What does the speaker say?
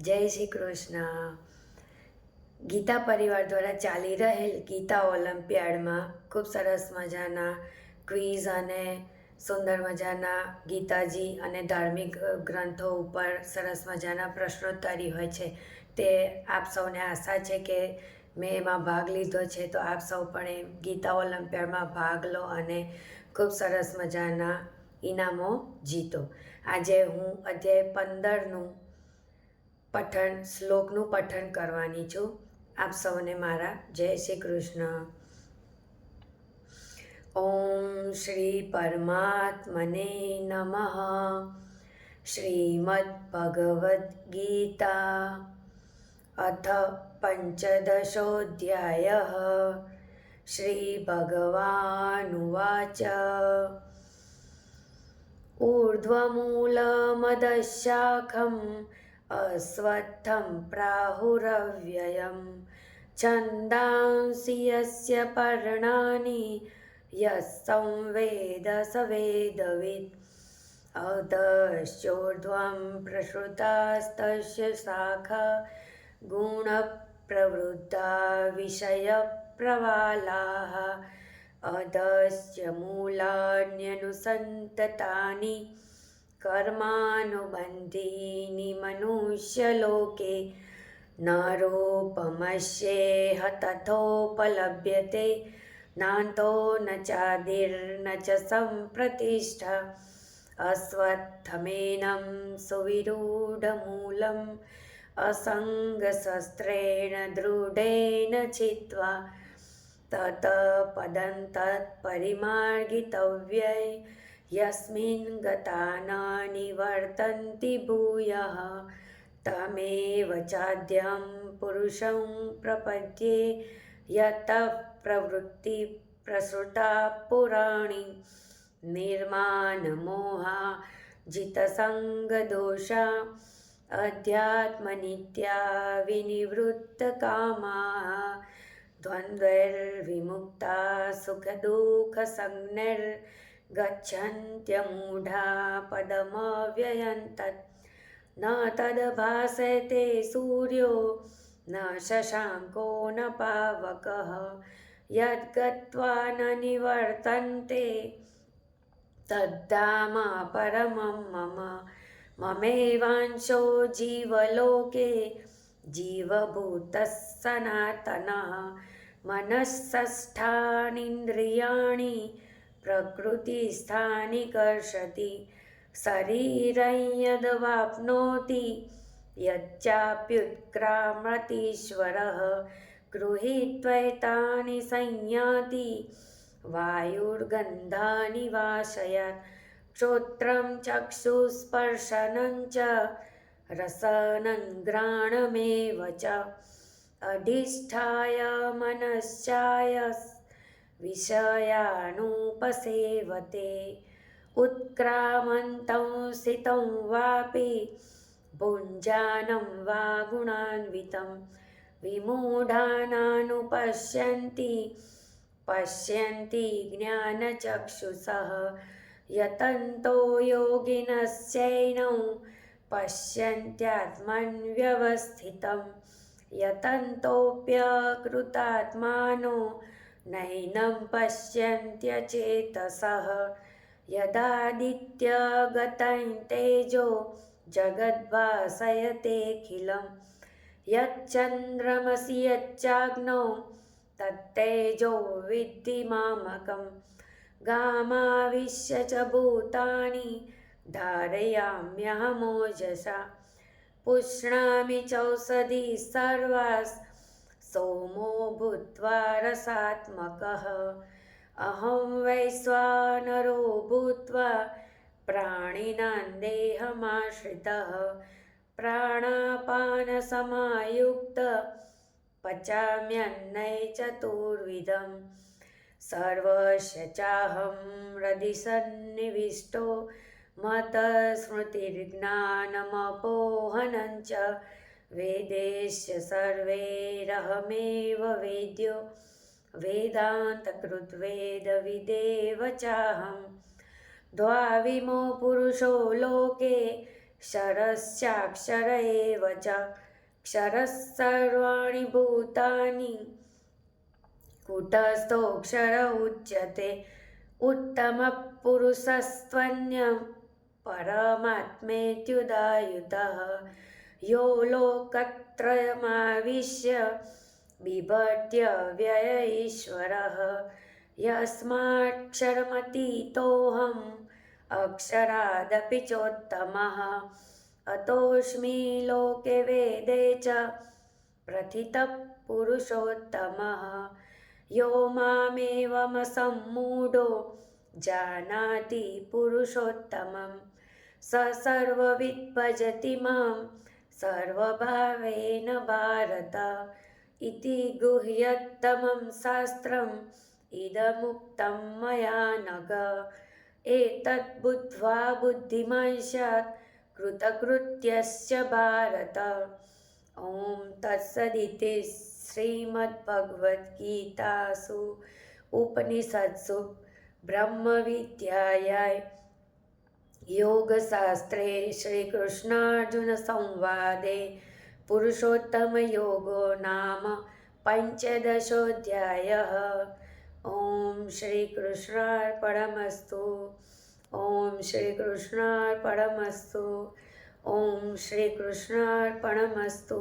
જય શ્રી કૃષ્ણ. ગીતા પરિવાર દ્વારા ચાલી રહેલ ગીતા ઓલિમ્પિયાડમાં ખૂબ સરસ મજાના ક્વિઝ અને સુંદર મજાના ગીતાજી અને ધાર્મિક ગ્રંથો ઉપર સરસ મજાના પ્રશ્નોત્તરી હોય છે. તે આપ સૌને આશા છે કે મેં એમાં ભાગ લીધો છે. તો આપ સૌ પણ એ ગીતા ઓલિમ્પિયાડમાં ભાગ લો અને ખૂબ સરસ મજાના ઇનામો જીતો. આજે હું અધ્યાય પંદરનું પઠન, શ્લોકનું પઠન કરવાની છું. આપ સૌને મારા જય શ્રી કૃષ્ણ. ઓમ શ્રી પરમાત્મને નમઃ. શ્રીમદ ભગવદ્ ગીતા. અથ પંચદશોધ્યાય. શ્રી ભગવાનુવાચ. ऊर्ध्वमूलमदशाखं अस्वत्थं प्राहुरव्ययं। छन्दांसि यस्य पर्णानि यः संवेद स वेदवित्। अधश्चोर्ध्वं प्रसृतास्तस्य शाखा गुणप्रवृद्धा विषयप्रवालाः। अधश्च मूलान्यनुसन्ततानि કર્માનુબંધીની મનુષ્યલોકે નારોપમશ્યે હતથોપલભ્યતે નાંતો ન ચાદિર્ન ચ સંપ્રતિષ્ઠા અસ્વત્થમેનમ સુવિરૂઢમૂલમ અસંગશસ્ત્રેણ દૃઢેન છિત્વા તત પદં તત્પરિમાર્ગિતવ્યય યસ્મિન ગતાના નિવર્તન્તિ ભૂયઃ તમેવ ચાદ્યં પુરુષં પ્રપદ્યે યત પ્રવૃત્તિ પ્રસૃતા પુરાણી નિર્માણ મોહા જીતસંગદોષા અધ્યાત્મનિત્યા વિનિવૃત્તકામા દ્વંદ્વૈર્વિમુક્તા સુખદુઃખસંજ્ઞૈર્ पदमव्ययन्तत् न तद्भासते सूर्यो न शशाङ्को न पावकः यद्गत्वा न निवर्तन्ते तद्धाम परमं मम ममेवांशो जीवलोके जीवभूतः सनातनः मनःषष्ठानीन्द्रियाणि પ્રકૃતિસ્થાની કર્ષતિ શરીરૈયદવાપ્નોતિ યચ્ચાપ્યુત્ક્રામતીશ્વરઃ ગૃહીત્વૈતાની સંયાતિ વાયુર્ગંધાની વાશયત શ્રોત્રમ ચક્ષુસ્પર્શનં ચ રસનં ગ્રાણમેવ ચ અધિષ્ઠાય મનશ્ચાય विषयाणुपसेवते उत्क्रामन्तं स्थितं वापि भुञ्जानं वा गुणान्वितं। विमूढानानुपश्यन्ति पश्यन्ति ज्ञानचक्षुषः। यतन्तो योगिनश्चैनौ पश्यन्त्यात्मन्व्यवस्थितं। यतन्तोऽप्यकृतात्मानो नैनं पश्यन्त्यचेतसः। यदादित्यगतं तेजो जगद्भासयतेऽखिलं। यच्चन्द्रमसि यच्चाग्नौ तत्तेजो विद्धि मामकम् गामाविश्य च भूतानि धारयाम्यहमोजसा। पुष्णामि चौषधि सर्वास् सोमो भूत्वा रसात्मकः। अहं वैश्वानरो भूत्वा प्राणिनां देहमाश्रितः प्राणापानसमायुक्त पचाम्यन्नै चतुर्विधं सर्वस्य चाहं हृदि सन्निविष्टो વેદેશ સર્વૈરહમેવ વેદ્યો વેદાંતકૃત્વેદવિદેવ ચાહમ દ્વાવિમો પુરુષો લોકે ક્ષરસ્યાક્ષર એવ ચ ક્ષરસર્વાણિ ભૂતાની કૂટસ્થોક્ષર ઉચ્યતે ઉત્તમઃ પુરુષસ્ત્વન્ય પરમાત્મેત્યુદાયુતઃ परमात्मेत्युदायुतः यो लोकत्रयमाविश्य बिभर्त्य व्यय ईश्वरः यस्माक्षरमतीतोऽहम् अक्षरादपि चोत्तमः अतोऽस्मि लोके वेदे च प्रथितः पुरुषोत्तमः यो मामेवमसम्मूढो जानाति पुरुषोत्तमं स सर्वविद् भजति मां सर्वभावेन भारत। इति गुह्यत्तमं शास्त्रम् इदमुक्तं मया नग। एतद्बुद्ध्वा बुद्धिमान् स्यात् कृतकृत्यस्य भारत। ॐ तत्सदिति श्रीमद्भगवद्गीतासु उपनिषत्सु ब्रह्मविद्यायाय योगशास्त्रे श्रीकृष्णार्जुनसंवादे पुरुषोत्तमयोगो नाम पञ्चदशोऽध्यायः। ॐ श्रीकृष्णार्पणमस्तु। ॐ श्रीकृष्णार्पणमस्तु। ॐ श्रीकृष्णार्पणमस्तु।